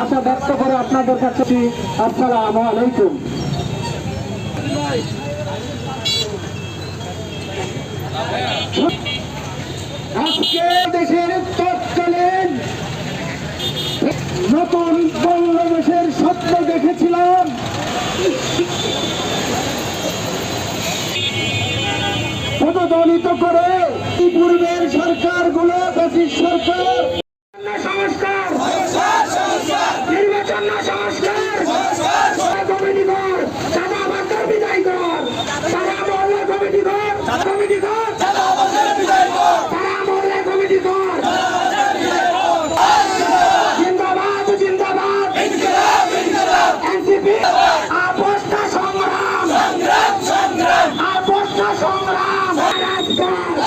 আশা ব্যক্ত করে আপনাদের কাছে আসসালামু আলাইকুম। দেশের তৎকালীন নতুন স্বপ্ন দেখেছিলাম। পদদলিত করে পূর্বের সরকারগুলো সরকার সংগ্রাম